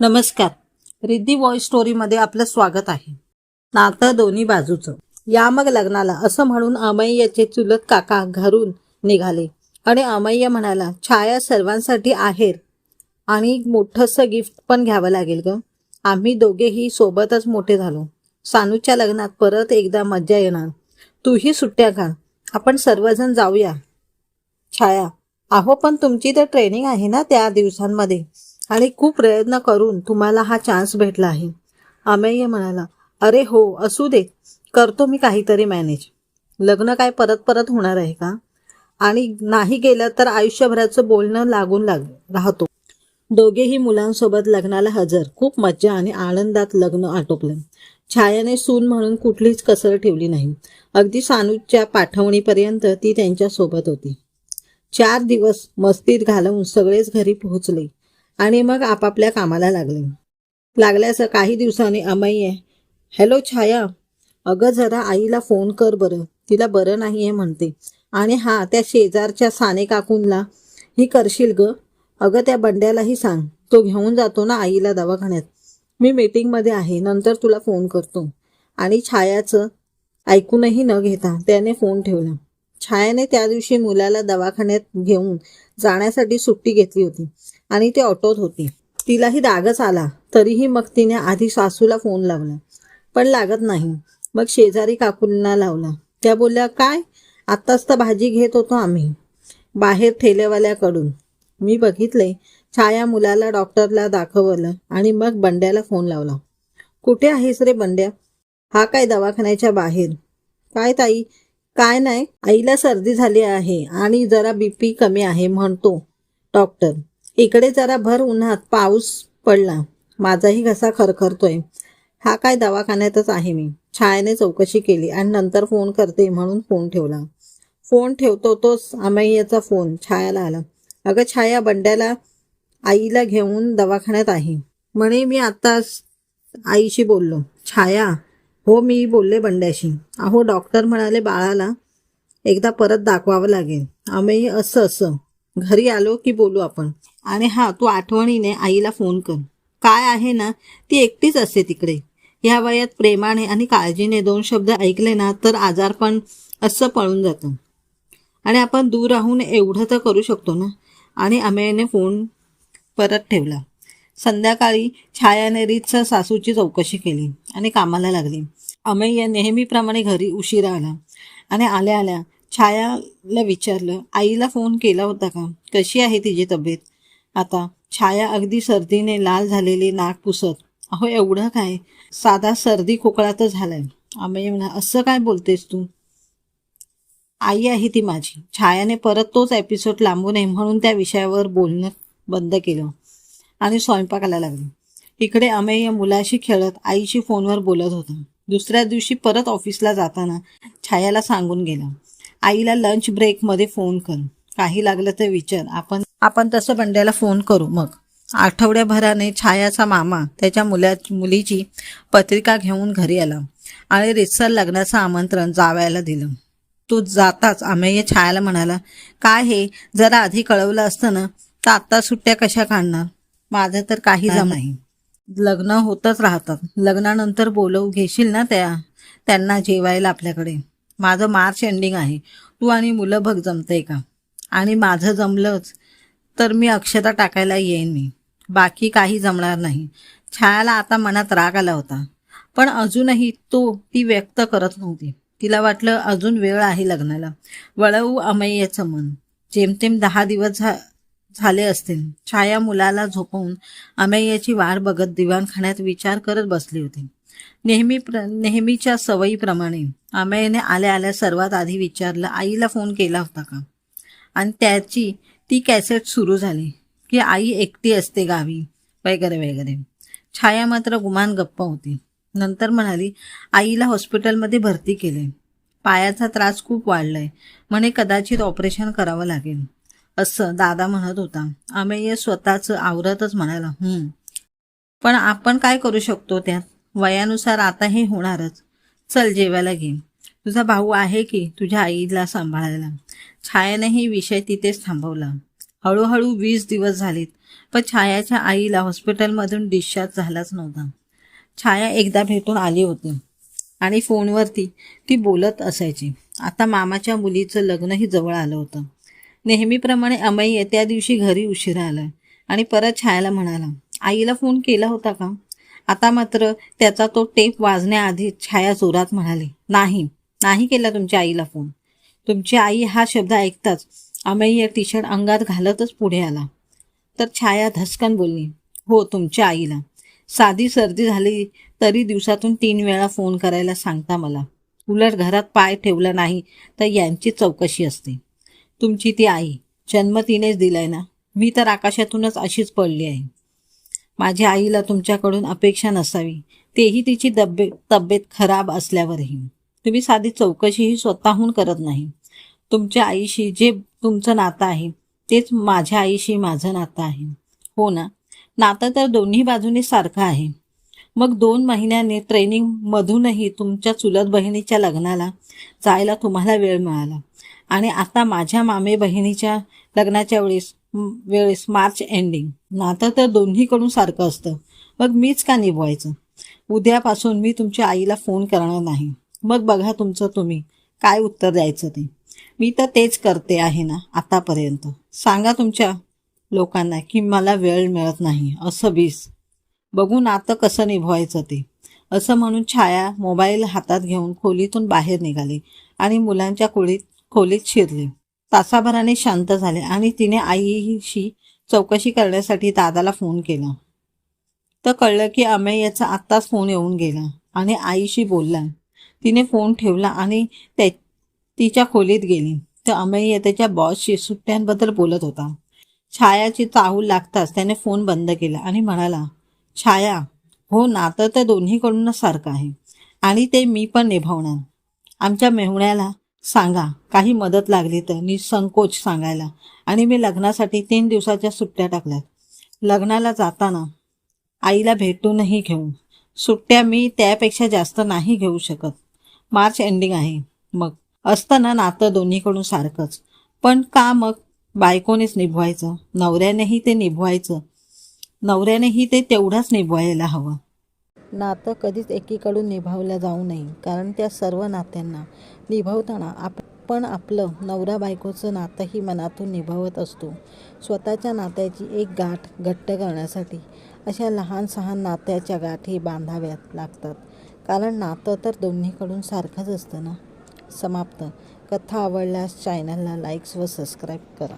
नमस्कार. रिद्धी व्हॉइस स्टोरीमध्ये आपलं स्वागत आहे. नातं दोन्ही बाजूचं. या मग लग्नाला असं म्हणून अमय्याचे चुलत काका घरून निघाले. आणि अमय्य म्हणाला छाया सर्वांसाठी आहेर. आणि मोठंसं गिफ्ट पण घ्यावं लागेल ग. आम्ही दोघेही सोबतच मोठे झालो. सानूच्या लग्नात परत एकदा मज्जा येणार. तूही सुट्ट्या घाल. आपण सर्वजण जाऊया. छाया अहो पण तुमची तर ट्रेनिंग आहे ना त्या दिवसांमध्ये. आणि खूप प्रयत्न करून तुम्हाला हा चान्स भेटला आहे. अमेय म्हणाला अरे हो असू दे. करतो मी काहीतरी मॅनेज लग्न काय परत परत होणार आहे का? आणि नाही गेलं तर आयुष्यभराचं बोलणं लागून लाग राहतो. दोघेही मुलांसोबत लग्नाला हजर. खूप मज्जा आणि आनंदात लग्न आटोपलं. छायाने सून म्हणून कुठलीच कसर ठेवली नाही. अगदी सानूच्या पाठवणीपर्यंत ती त्यांच्यासोबत होती. चार दिवस मस्तीत घालवून सगळेच घरी पोहोचले. आणि मग आपापल्या कामाला लागले. लागल्याचं काही दिवसांनी अमय्य हॅलो छाया अगं जरा आईला फोन कर बरं तिला बरं नाही आहे म्हणते. आणि हा त्या शेजारच्या साने काकूनला ही करशील ग? अगं त्या बंड्यालाही सांग तो घेऊन जातो ना आईला दवाखान्यात. मी मीटिंगमध्ये आहे नंतर तुला फोन करतो. आणि छायाचं ऐकूनही न घेता त्याने फोन ठेवला. छायाने त्या दिवशी मुलाला दवाखान्यात घेऊन जाण्यासाठी सुट्टी घेतली होती. आणि ती ऑटोत होती. तिलाही रागच आला तरीही मग तिने आधी सासूला फोन लावला. पण लागत नाही. मग शेजारी काकूंना लावला. त्या बोलल्या काय? आत्ताच तर भाजी घेत होतो आम्ही. बाहेर ठेलेवाल्याकडून. मी बघितले छाया मुलाला डॉक्टरला दाखवलं आणि मग बंड्याला फोन लावला. कुठे आहेस रे बंड्या? हा काय दवाखान्याच्या बाहेर? काय ताई? काय नाही. आईला सर्दी झाली आहे आणि जरा बीपी कमी आहे म्हणतो. डॉक्टर इकडे जरा भर उन्हात पाऊस पडला. माझाही घसा खरखरतोय. हा काय दवाखान्यातच आहे मी. छायाने चौकशी केली आणि नंतर फोन करते म्हणून फोन ठेवला. फोन ठेवतो तोच अमय्याचा फोन. छायाला आला. अगं छाया बंड्याला आईला घेऊन दवाखान्यात आहे. म्हणे मी आत्ताच आईशी बोललो. छाया हो मी बोलले बंड्याशी. अहो डॉक्टर म्हणाले बाळाला एकदा परत दाखवावं लागेल. आम्ही असं असं. घरी आलो की बोलू आपण. आणि हा तू आठवणीने आईला फोन कर. काय आहे ना ती एकटीच असते तिकडे. ह्या वयात प्रेमाने आणि काळजीने दोन शब्द ऐकले ना तर आजारपण असं पळून जातं. आणि आपण दूर राहून एवढं तर करू शकतो ना. आणि अमेयने फोन परत ठेवला. संध्याकाळी छायाने रीतसर सासूची चौकशी केली आणि कामाला लागली. अमेय नेहमीप्रमाणे घरी उशिरा आला. आणि आल्या आल्या छायाला विचारलं आईला फोन केला होता का? कशी आहे तिची तब्येत? आता छाया अगदी सर्दीने लाल झालेली नाक पुसत. अहो एवढं काय? साधा सर्दी खोकळा तर झालाय. अमेय म्हणा असं काय बोलतेस तू? आई आहे ती माझी. छायाने परत तोच एपिसोड लांबू नये म्हणून त्या विषयावर बोलणं बंद केलं आणि स्वयंपाकाला लागली. इकडे अमेय मुलाशी खेळत आईशी फोनवर बोलत होता. दुसऱ्या दिवशी परत ऑफिसला जाताना छायाला सांगून गेला. आईला लंच ब्रेकमध्ये फोन कर. काही लागलं तर विचार. आपण आपण तसं बंड्याला फोन करू. मग आठवड्याभराने छायाचा मामा त्याच्या मुला मुलीची पत्रिका घेऊन घरी आला आणि रितसर लग्नाचं आमंत्रण जावयाला दिलं. तो जाताच. अमेय छायाला म्हणाला काय हे? जरा आधी कळवलं असतं ना तर आत्ता सुट्ट्या कशा काढणार? माझं तर काही जम नाही. लग्न होतच राहतात. लग्नानंतर बोलवू घेशील ना त्या? त्यांना जेवायला आपल्याकडे. माझं मार्च एंडिंग आहे. तू आणि मुलं बघ जमते का? आणि माझं जमलंच तर मी अक्षता टाकायला येईन मी. बाकी काही जमणार नाही. छायाला आता मनात राग आला होता. पण अजूनही तो ती व्यक्त करत नव्हती. तिला वाटलं अजून वेळ आहे लग्नाला. वळवू अमय्याचं मन. जेमतेम दहा दिवस झा झाले असतील छाया मुलाला झोपवून अमय्याची वाट बघत दिवाणखान्यात विचार करत बसली होती. नेहमी प्र नेहमीच्या सवयीप्रमाणे अमेयने आल्या आल्या सर्वात आधी विचारलं आईला फोन केला होता का? आणि त्याची ती कॅसेट सुरू झाली की आई एकटी असते गावी वगैरे वगैरे. छाया मात्र गुमान गप्प होती. नंतर म्हणाली आईला हॉस्पिटलमध्ये भरती केले. पायाचा त्रास खूप वाढलाय. म्हणे कदाचित ऑपरेशन करावं लागेल. असं दादा म्हणत होता. अमेय स्वतःच आवरतच म्हणाला हम्म. पण आपण काय करू शकतो त्यात? वयानुसार आता हे होणारच. चल जेवायला घे तुझा भाऊ आहे की तुझ्या आईला सांभाळायला? छायानेही विषय तिथेच थांबवला. हळूहळू वीस दिवस झालेत पण छायाच्या आईला हॉस्पिटलमधून डिस्चार्ज झालाच नव्हता. छाया एकदा भेटून आली होती आणि फोनवरती ती बोलत असायची. आता मामाच्या मुलीचं लग्नही जवळ आलं होतं. नेहमीप्रमाणे अमय्य त्या दिवशी घरी उशिरा आला आणि परत छायाला म्हणाला आईला फोन केला होता का? आता मात्र त्याचा तो टेप वाजण्याआधी छाया जोरात म्हणाली नाही नाही केला तुमच्या आईला फोन तुमची आई हा शब्द ऐकताच अमय्य टी शर्ट अंगात घालतच पुढे आला. तर छाया धसकन बोलली हो तुमच्या आईला. साधी सर्दी झाली तरी दिवसातून तीन वेळा फोन करायला सांगता मला. उलट घरात पाय ठेवला नाही तर यांची चौकशी असते. तुमची ती आई जन्म तिनेच दिलाय ना? मी तर आकाशातूनच अशीच पडली आहे. माझ्या आईला तुमच्याकडून अपेक्षा नसावी. तेही तिची तब्ये तब्येत खराब असल्यावरही. तुम्ही साधी चौकशीही स्वतःहून करत नाही. तुमच्या आईशी जे तुमचं नातं आहे तेच माझ्या आईशी माझं नातं आहे. हो ना? नातं तर दोन्ही बाजूने सारखं आहे. मग दोन महिन्याने ट्रेनिंगमधूनही तुमच्या चुलत बहिणीच्या लग्नाला जायला तुम्हाला वेळ मिळाला. आणि आता माझ्या मामे बहिणीच्या लग्नाच्या वेळेस वेळेस मार्च एंडिंग. नातं तर दोन्हीकडून सारखं असतं. मग मीच का निभवायचं? उद्यापासून मी तुमच्या आईला फोन करणार नाही. मग बघा तुमचं तुम्ही. काय उत्तर द्यायचं ते? मी तर तेच करते आहे ना आतापर्यंत. सांगा तुमच्या लोकांना की मला वेळ मिळत नाही. असं बीस. बघू नातं कसं निभवायचं ते. असं म्हणून छाया मोबाईल हातात घेऊन खोलीतून बाहेर निघाली आणि मुलांच्या खोलीत खोलीत शिरली. तासाभराने शांत झाले आणि तिने आईशी चौकशी करण्यासाठी दादाला फोन केला. तर कळलं की अमेयचा आत्ताच फोन येऊन गेला आणि आईशी बोलला. तिने फोन ठेवला आणि त्या तिच्या खोलीत गेली. तर अमेय त्याच्या बॉसशी सुट्ट्यांबद्दल बोलत होता. छायाची चाहूल लागताच त्याने फोन बंद केला आणि म्हणाला छाया हो नातं तर दोन्हीकडूनच सारखं आहे आणि ते मी पण निभावणार. आमच्या मेहुण्याला सांगा. काही मदत लागली तर निसंकोच सांगायला. आणि मी लग्नासाठी तीन दिवसाच्या सुट्ट्या टाकल्यात. लग्नाला जाताना आईला भेटूनही घेऊ सुट्ट्या मी त्यापेक्षा जास्त नाही घेऊ शकत. मार्च एंडिंग आहे. मग असतं ना नातं दोन्हीकडून सारखंच. पण का मग? बायकोनेच निभवायचं. नवऱ्यानेही ते निभवायचं. नवऱ्यानेही ते तेवढंच निभवायला हवं. नातं कधीच एकीकडून निभावल्या जाऊ नये कारण त्या सर्व नात्यांना निभावताना आपण आपलं नवरा बायकोचं नातंही मनातून निभावत असतो. स्वतःच्या नात्याची एक गाठ घट्ट करण्यासाठी अशा लहान सहान नात्याच्या गाठी बांधाव्यात लागतात. कारण नातं तर दोन्हीकडून सारखंच असतं ना? समाप्त. कथा आवडल्यास चॅनलला लाईक्स व सबस्क्राईब करा.